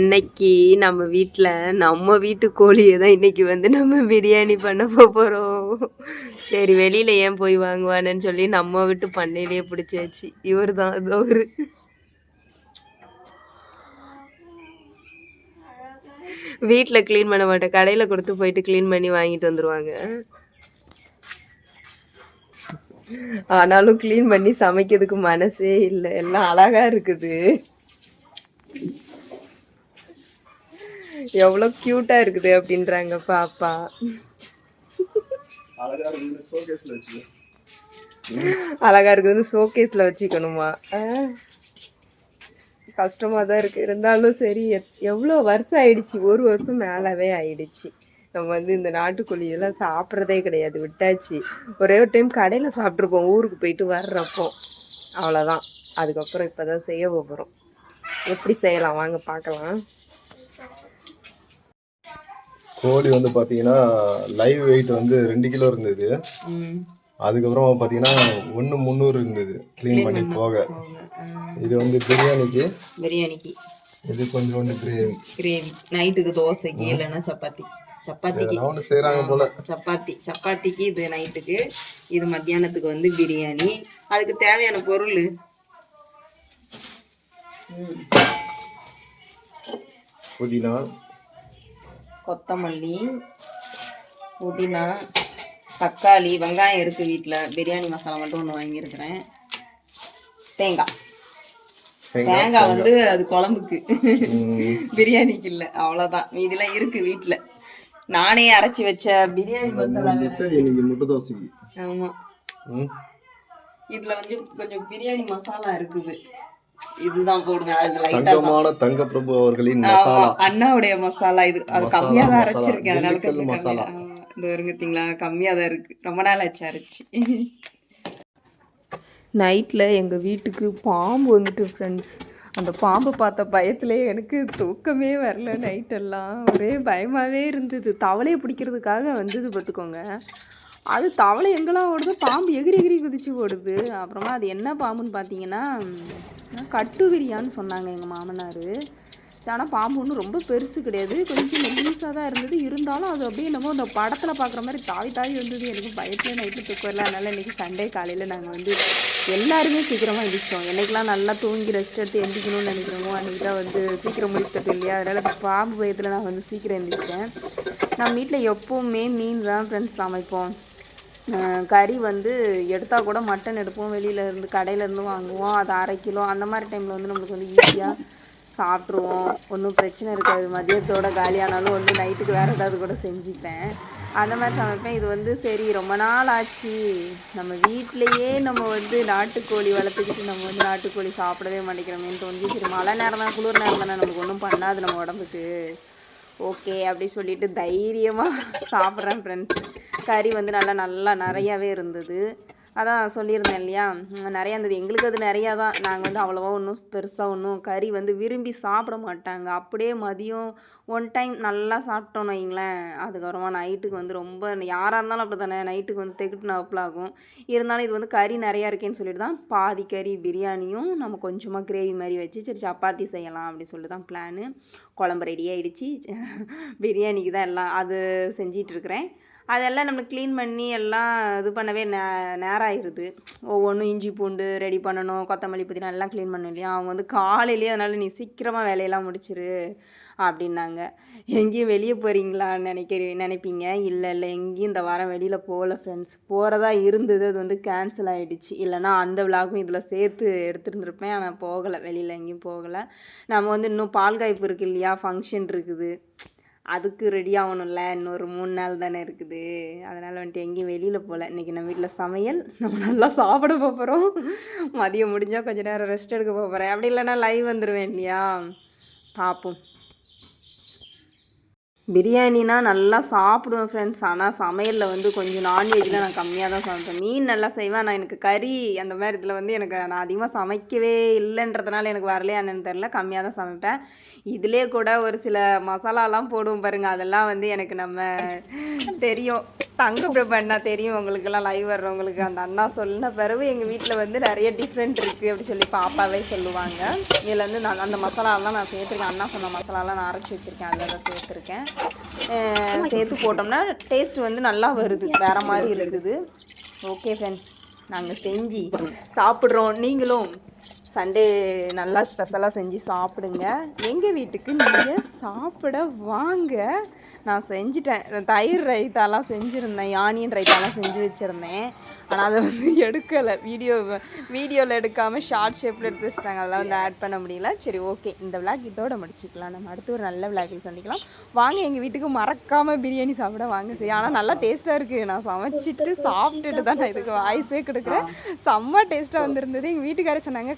இன்னைக்கு நம்ம வீட்டில் நம்ம வீட்டு கோழியை தான் இன்னைக்கு வந்து நம்ம பிரியாணி பண்ண போகிறோம் சரி வெளியில் ஏன் போய் வாங்குவானேன்னு சொல்லி நம்ம வீட்டு பண்ணையிலேயே பிடிச்சாச்சு இவர் தான் அவர் வீட்டில் க்ளீன் பண்ண மாட்டேன். கடையில் கொடுத்து போயிட்டு க்ளீன் பண்ணி வாங்கிட்டு வந்துடுவாங்க ஆனாலும் க்ளீன் பண்ணி சமைக்கிறதுக்கு மனசே இல்லை. எல்லாம் அழகாக இருக்குது. எவ்வளோ க்யூட்டாக இருக்குது அப்படின்றாங்க பாப்பா. அழகா இருக்குதுன்னு ஷோகேஸில் வச்சுக்கணுமா? கஷ்டமாக தான் இருக்குது இருந்தாலும் சரி எவ்வளோ வருஷம் ஆயிடுச்சு. ஒரு வருஷம் மேலவே ஆயிடுச்சு. நம்ம வந்து இந்த நாட்டுக்கோழி எல்லாம் சாப்பிட்றதே கிடையாது. விட்டாச்சு. ஒரே ஒரு டைம் கடையில் சாப்பிட்ருப்போம் ஊருக்கு போயிட்டு வர்றப்போ. அவ்வளோதான் அதுக்கப்புறம் இப்போ தான் செய்ய போகிறோம் எப்படி செய்யலாம்? வாங்க பார்க்கலாம். கோழி வந்து பாத்தீங்கன்னா லைவ் வெயிட் வந்து ரெண்டு கிலோ இருந்தது. அதுக்கப்புறம் பாத்தீங்கன்னா ஒன்று முந்நூறு இருந்தது. க்ளீன் பண்ணி போக. இது வந்து பிரியாணிக்கு. பிரியாணிக்கு. இது கொஞ்சோண்டு கிரேவி கிரேவி நைட்டுக்கு தோசைக்கு இல்லைன்னா சப்பாத்திக்கு சப்பாத்திக்கு ஒன்று செய்கிறாங்க போல. சப்பாத்தி. சப்பாத்திக்கு இது நைட்டுக்கு இது மத்தியானத்துக்கு வந்து பிரியாணி. அதுக்கு தேவையான பொருள். புதினா கொத்தமல்லி புதினா தக்காளி வெங்காயம் இருக்குது வீட்டில் பிரியாணி மசாலா மட்டும் ஒன்று வாங்கியிருக்கிறேன். தேங்காய். தேங்காய் வந்து அது குழம்புக்கு. பிரியாணிக்கு இல்லை. அவ்வளோதான் மீதிலாம் இருக்குது வீட்டில் நானே அரைச்சி வச்ச பிரியாணி மசாலா ஆமாம் இதுல வந்து கொஞ்சம் பிரியாணி மசாலா இருக்குது. இதுதான் போடுவேன் அது லைட்டா தங்கமான தங்க பிரபு அவர்களின் மசாலா. அண்ணாவுடைய மசாலா இது அது கம்மியா தான். அரைச்சிருக்கேன் அதனால கொஞ்சம் மசாலா. மசாலா இந்த வருங்கத்தீங்களா கம்மியா தான் இருக்கு. ரொம்ப நாள் ஆச்சு அரைச்சி. நைட்டில் எங்கள் வீட்டுக்கு பாம்பு வந்துட்டு ஃப்ரெண்ட்ஸ் அந்த பாம்பை பார்த்த பயத்திலே எனக்கு தூக்கமே வரல நைட்டெல்லாம் ஒரே பயமாகவே இருந்தது. தவளையை பிடிக்கிறதுக்காக வந்தது பார்த்துக்கோங்க. அது தவளை எங்கெல்லாம் ஓடுது பாம்பு எகிரி எகிரி குதிச்சு ஓடுது. அப்புறமா அது என்ன பாம்புன்னு பார்த்தீங்கன்னா கட்டுவிரியான்னு சொன்னாங்க எங்கள் மாமனார். ஆனால் பாம்பு ஒன்றும் ரொம்ப பெருசு கிடையாது. கொஞ்சம் மெல்லிஸாக தான் இருந்தது. இருந்தாலும் அது அப்படியே என்னமோ அந்த படத்தில் பார்க்குற மாதிரி தாவி தாவி வந்தது. எனக்கு பயத்தில் நைட்டு தூக்கம் இல்லை அதனால் இன்றைக்கி சண்டே காலையில் நாங்கள் வந்து எல்லாருமே சீக்கிரமாக எழுந்திரிச்சோம் என்னைக்கெல்லாம் நல்லா தூங்கி ரெஸ்ட் எடுத்து எந்திரிக்கணும்னு நினைக்கிறோமோ அன்றைக்கி தான் வந்து சீக்கிரம் முடிக்கிறது இல்லையா? அதனால் அந்த பாம்பு பயத்தில் நான் வந்து சீக்கிரம் எந்திரிச்சேன் நம்ம வீட்டில் எப்போவுமே மீன் தான் ஃப்ரெண்ட்ஸ் சமைப்போம். கறி வந்து எடுத்தால் கூட மட்டன் எடுப்போம் வெளியில இருந்து கடையில இருந்து வாங்குவோம் அது அரை கிலோ அந்த மாதிரி டைமில் வந்து நம்மளுக்கு வந்து ஈஸியாக சாப்பிட்ருவோம் ஒன்றும் பிரச்சனை இருக்காது. மதியத்தோட காலியானாலும் வந்து நைட்டுக்கு வேறு ஏதாவது கூட செஞ்சுப்பேன். அந்த மாதிரி சமைப்பேன். இது வந்து சரி ரொம்ப நாள் ஆச்சு. நம்ம வீட்டிலையே நம்ம வந்து நாட்டுக்கோழி வளர்த்துக்கிட்டு நம்ம வந்து நாட்டுக்கோழி சாப்பிடவே மாட்டேங்கிறோமேன்னு தோணுச்சு சரி மழை நேரம் தான் குளிர் நேரம் தானே நமக்கு ஒன்றும் பண்ணாது நம்ம உடம்புக்கு. ஓகே அப்படி சொல்லிட்டு தைரியமாக சாப்பிட்றேன் ஃப்ரெண்ட்ஸ் கறி வந்து நல்லா நல்லா நிறையாவே இருந்தது. அதான் சொல்லியிருந்தேன் இல்லையா? நிறையா இருந்தது. எங்களுக்கு அது நிறையா தான் நாங்கள் வந்து அவ்வளோவா ஒன்றும் பெருசாக ஒன்றும் கறி வந்து விரும்பி சாப்பிட மாட்டாங்க. அப்படியே மதியம் ஒன் டைம் நல்லா சாப்பிட்டோன்னு வைங்களேன். அதுக்கப்புறமா நைட்டுக்கு வந்து ரொம்ப யாராக இருந்தாலும் அப்படி தானே நைட்டுக்கு வந்து தெகிட்டு ஆகும் இருந்தாலும் இது வந்து கறி நிறையா இருக்கேன்னு சொல்லிட்டு தான் பாதி கறி பிரியாணியும் நம்ம கொஞ்சமாக கிரேவி மாதிரி வச்சு சரி சப்பாத்தி செய்யலாம் அப்படின்னு சொல்லிட்டு தான் பிளானு குழம்பு ரெடி ஆயிடுச்சு. பிரியாணிக்கு தான் எல்லாம் அது செஞ்சிகிட்ருக்குறேன் அதெல்லாம் நம்ம க்ளீன் பண்ணி எல்லாம் இது பண்ணவே நே நேரம் ஆயிடுது ஒவ்வொன்றும் இஞ்சி பூண்டு ரெடி பண்ணணும் கொத்தமல்லி புதினா எல்லாம் க்ளீன் பண்ணணும் இல்லையா? அவங்க வந்து காலையிலேயே அதனால் நீ சீக்கிரமாக வேலையெல்லாம் முடிச்சிரு அப்படின்னாங்க. எங்கேயும் வெளியே போகிறீங்களான்னு நினைக்கிறீ நினைப்பீங்க. இல்லை இல்லை எங்கேயும் இந்த வாரம் வெளியில் போகல ஃப்ரெண்ட்ஸ் போகிறதா இருந்தது அது வந்து கேன்சல் ஆகிடுச்சு இல்லைன்னா அந்த விலாகும் இதில் சேர்த்து எடுத்துருந்துருப்பேன். ஆனால் போகலை வெளியில் எங்கேயும் போகலை. நம்ம வந்து இன்னும் பால் காய்ப்பு இருக்கு இல்லையா? ஃபங்க்ஷன் இருக்குது. அதுக்கு ரெடி ஆகணும்ல. இன்னொரு மூணு நாள் தானே இருக்குது. அதனால் வந்துட்டு எங்கேயும் வெளியில் போகல இன்றைக்கி நம்ம வீட்டில் சமையல். நம்ம நல்லா சாப்பிட போகிறோம் மதியம் முடிஞ்சால் கொஞ்ச நேரம் ரெஸ்ட் எடுக்க போகிறேன் அப்படி இல்லைன்னா லைவ் வந்துடுவேன் இல்லையா? பார்ப்போம் பிரியாணினா நல்லா சாப்பிடுவேன் ஃப்ரெண்ட்ஸ் ஆனால் சமையலில் வந்து கொஞ்சம் நான்வெஜ்லாம் நான் கம்மியாக தான் சமைப்பேன். மீன் நல்லா செய்வேன் ஆனால் எனக்கு கறி அந்த மாதிரி இதில் வந்து எனக்கு நான் அதிகமாக சமைக்கவே இல்லைன்றதுனால எனக்கு வரலையா என்னன்னு தெரில கம்மியாக தான் சமைப்பேன். இதுலேயே கூட ஒரு சில மசாலாலாம் போடுவோம் பாருங்கள் அதெல்லாம் வந்து எனக்கு நம்ம தெரியும். தங்க பிரபு அண்ணா தெரியும் உங்களுக்கெல்லாம் லைவ் வர்றவங்களுக்கு. அந்த அண்ணா சொன்ன பிறகு எங்கள் வீட்டில் வந்து நிறைய டிஃப்ரெண்ட் இருக்குது அப்படி சொல்லி பாப்பாவே சொல்லுவாங்க. இதில் வந்து நான் அந்த மசாலாலாம் நான் சேர்த்துருக்கேன். அண்ணா சொன்ன மசாலாலாம் நான் அரைச்சி வச்சுருக்கேன். அதில் தான் சேர்த்துருக்கேன். சேர்த்து போட்டோம்னா டேஸ்ட் வந்து நல்லா வருது. வேறு மாதிரி இருக்குது. ஓகே ஃப்ரெண்ட்ஸ் நாங்கள் செஞ்சு சாப்பிட்றோம். நீங்களும் சண்டே நல்லா ஸ்பெஷலாக செஞ்சு சாப்பிடுங்க. எங்கள் வீட்டுக்கு நீங்கள் சாப்பிட வாங்க. நான் செஞ்சுட்டேன். தயிர் ரைத்தாலாம் செஞ்சுருந்தேன். யானியன் ரைத்தாலாம் செஞ்சு வச்சுருந்தேன். ஆனால் அதை வந்து எடுக்கலை. வீடியோ வீடியோவில் எடுக்காமல் ஷார்ட் ஷேப்பில் எடுத்து வச்சுட்டாங்க. அதெல்லாம் வந்து ஆட் பண்ண முடியல. சரி ஓகே இந்த விளாக் இதோட முடிச்சுக்கலாம். நம்ம அடுத்து ஒரு நல்ல விளாக்கில் சந்திக்கலாம். வாங்க எங்கள் வீட்டுக்கு மறக்காமல் பிரியாணி சாப்பிட வாங்க. சரி ஆனால் நல்லா டேஸ்ட்டாக இருக்குது நான் சமைச்சிட்டு சாப்பிட்டுட்டு தான் நான் இதுக்கு வாய்ஸே கொடுக்குறேன். செம்ம டேஸ்ட்டாக வந்திருந்தது. எங்கள் வீட்டுக்காரர் சொன்னாங்க